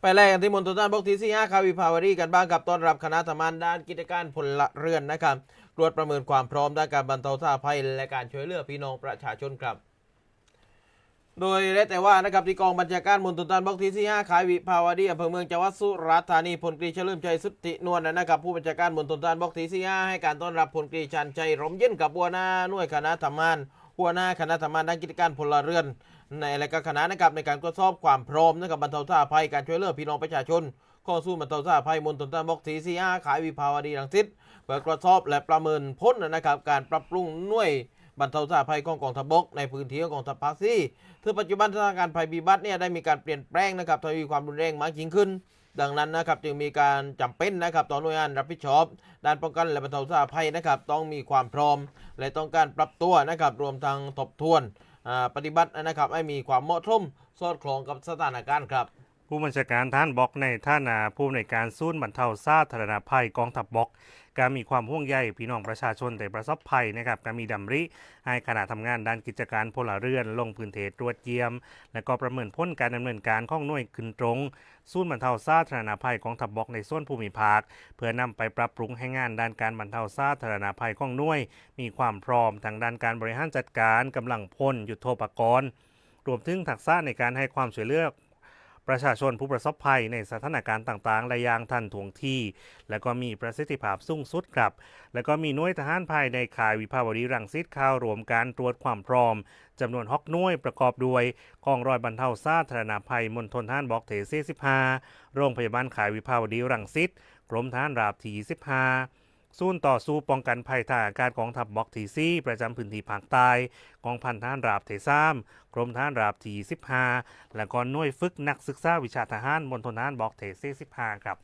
ไปแรกกันที่มณฑลทหารบกที่สี่ห้าคาวิภาวดีกันบ้างกับต้อนรับคณะทำงานด้านกิจการพลเรือนนะครับตรวจประเมินความพร้อมด้านการบรรเทาสาธาภัย และการช่วยเหลือพี่น้องประชาชนครับ โดยได้แต่ว่านะครับที่กองบัญชาการมณฑลทหารบกที่ 4 5ขายวิภาวดีอำเภอเมืองจังหวัดสุราษฎร์ธานีพลตรีเฉลิมชัยสุทธินวลนะครับผู้บัญชาการมณฑลทหารบกที่ 4 5 ให้การต้อนรับพลตรีชันชัยร่มเย็นกับหัวหน้าหน่วยคณะทำงาน หัวหน้าคณะทำงานด้านกิจการพลเรือน ในและก็คณะนะครับในการตรวจสอบความพร้อมนะครับบรรเทาสาธาภัยการช่วยเหลือพี่น้องประชาชนข้อสู้บรรเทาสาธาภัยมณฑลทหารบกที่4 5ขายวิภาวดีรังสิตเพื่อตรวจสอบและประเมินผลนนะครับ การปรับปรุงหน่วยบรรเทาสาธาภัยของกองทัพบกในพื้นที่ของกองทัพภาคซี่ซึ่งปัจจุบันสถานการณ์ภัยพิบัติเนี่ยได้มีการเปลี่ยนแปลงนะครับทวีความรุนแรงมากยิ่งขึ้น ดังนั้นนะครับจึงมีการจำเป็นนะครับต่อหน่วยงานรับผิดชอบ ด้านป้องกันและบรรเทาสาธาภัยนะครับต้องมีความพร้อม และต้องการปรับตัวนะครับรวมทั้งทบทวนปฏิบัตินะครับให้มีความเหมาะสมสอดคล้องกับสถานการณ์ครับ ผู้บัญชาการท่านบอกในท่านาผู้ในวยการสู้บรรเทาสาธารณภัยกองทัพบอกการมีความห่วงใยพี่น้องประชาชนแต่ประสบภัยนะครับการมีดำริ ให้คณะทำงานด้านกิจการพลเรือน ลงพื้นที่ตรวจเยี่ยม และก็ประเมินผลการดำเนินการของหน่วยขึ้นตรงศูนบรรเทาสาธารณภัยกองทัพบกในส่วนภูมิภาค เพื่อนำไปปรับปรุงให้งานด้านการบรรเทาสาธารณภัยของหน่วย มีความพร้อมทางด้านการบริหารจัดการกำลังพลยุทโธปกรณ์รวมถึงทักษะในการให้ความช่วยเหลือ ประชาชนผู้ประสบภัยในสถานการณ์ต่างๆและยางทันท่วงทีและก็มีประสิทธิภาพสูงสุดครับ แล้วก็มีหน่วยทหารภายในข่ายวิภาวดีรังสิตเข้ารวมการตรวจความพร้อมจำนวนฮอกน่วยประกอบด้วยกองรอยบรรเทาสาธารณภัยมณฑลทหารบอกเทเซ15โรงพยาบาลข่ายวิภาวดีรังสิตกรมทหารราบที่25 ศูนย์ต่อสู้ป้องกันภัยทางอากาศของทัพบกที่ประจำพื้นที่ภาคใต้กองพันทหารราบเทซามกรมทหารราบที่15 และก็หน่วยฝึกนักศึกษาวิชาทหารมณฑลทหารบอกเทเซ15 ครับ